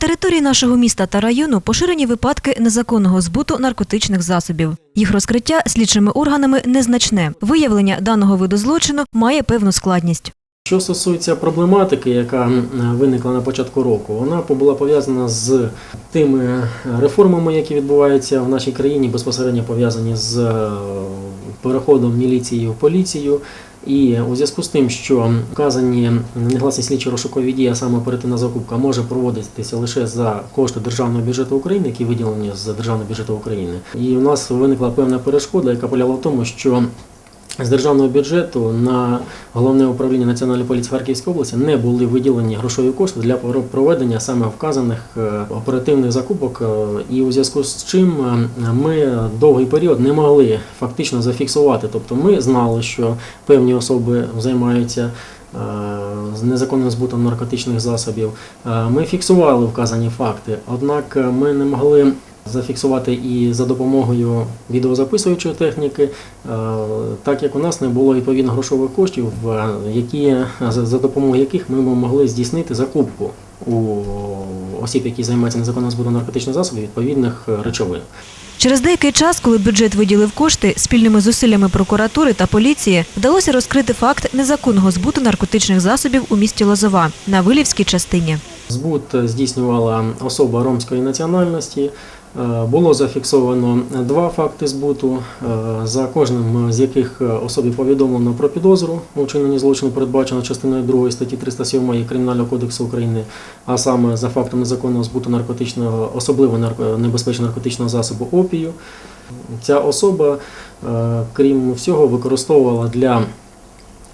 території нашого міста та району поширені випадки незаконного збуту наркотичних засобів. Їх розкриття слідчими органами незначне. Виявлення даного виду злочину має певну складність. Що стосується проблематики, яка виникла на початку року, вона була пов'язана з тими реформами, які відбуваються в нашій країні, безпосередньо пов'язані з е, переходом міліції в поліцію. І у зв'язку з тим, що вказані негласні слідчі розшукові дії, а саме оперативна закупка, може проводитися лише за кошти державного бюджету України, які виділені з державного бюджету України. І у нас виникла певна перешкода, яка полягала в тому, що з державного бюджету на головне управління Національної поліції Харківської області не були виділені грошові кошти для проведення саме вказаних е, оперативних закупок. е, І у зв'язку з чим е, ми довгий період не могли фактично зафіксувати. Тобто ми знали, що певні особи займаються. З незаконним збутом наркотичних засобів ми фіксували вказані факти, однак ми не могли зафіксувати і за допомогою відеозаписуючої техніки, е, так як у нас не було відповідно грошових коштів, які, за допомогою яких ми могли здійснити закупку у осіб, які займаються незаконним збутом наркотичних засобів, відповідних е, речовин. Через деякий час, коли бюджет виділив кошти, спільними зусиллями прокуратури та поліції вдалося розкрити факт незаконного збуту наркотичних засобів у місті Лозова на Вилівській частині. Збут здійснювала особа ромської національності. Е, Було зафіксовано два факти збуту, е, за кожним з яких особі повідомлено про підозру у вчиненні злочину, передбачено частиною 2 статті 307 Кримінального кодексу України, а саме за фактом незаконного збуту наркотичного, особливо небезпечного наркотичного засобу опію. Ця особа, е, крім всього, використовувала для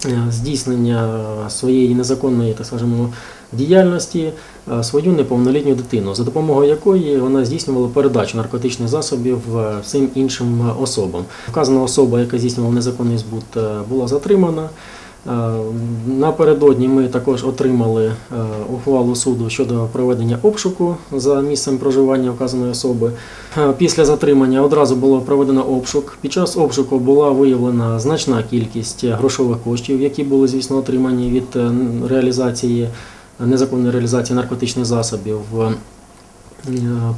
е, здійснення своєї незаконної, так скажемо, діяльності е, свою неповнолітню дитину, за допомогою якої вона здійснювала передачу наркотичних засобів е, всім іншим е, особам. Вказана особа, яка здійснювала незаконний збут, була затримана. Напередодні ми також отримали ухвалу суду щодо проведення обшуку за місцем проживання вказаної особи. Після затримання одразу було проведено обшук. Під час обшуку була виявлена значна кількість грошових коштів, які були, звісно, отримані від реалізації незаконної реалізації наркотичних засобів. Е,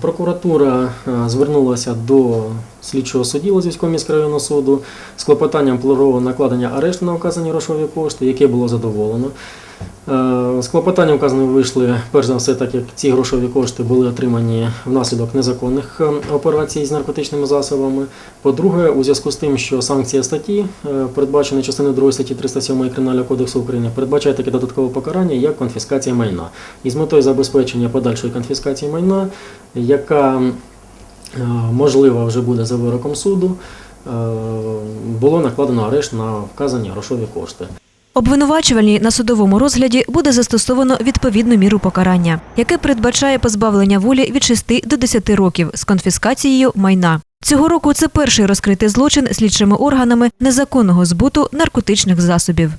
Прокуратура е, звернулася до слідчого судді Лозівського міськрайонного суду з клопотанням про накладення арешту на вказані грошові кошти, яке було задоволено. Е, З клопотанням вказано вийшли, перш за все, так як ці грошові кошти були отримані внаслідок незаконних е, операцій з наркотичними засобами. По-друге, у зв'язку з тим, що санкція статті, е, передбачена частиною 2 статті 307 Кримінального кодексу України, передбачає таке додаткове покарання, як конфіскація майна. І з метою забезпечення подальшої конфіскації майна, яка можлива вже буде за вироком суду, було накладено арешт на вказані грошові кошти. Обвинувачувальній на судовому розгляді буде застосовано відповідну міру покарання, яке передбачає позбавлення волі від 6 до 10 років з конфіскацією майна. Цього року це перший розкритий злочин слідчими органами незаконного збуту наркотичних засобів.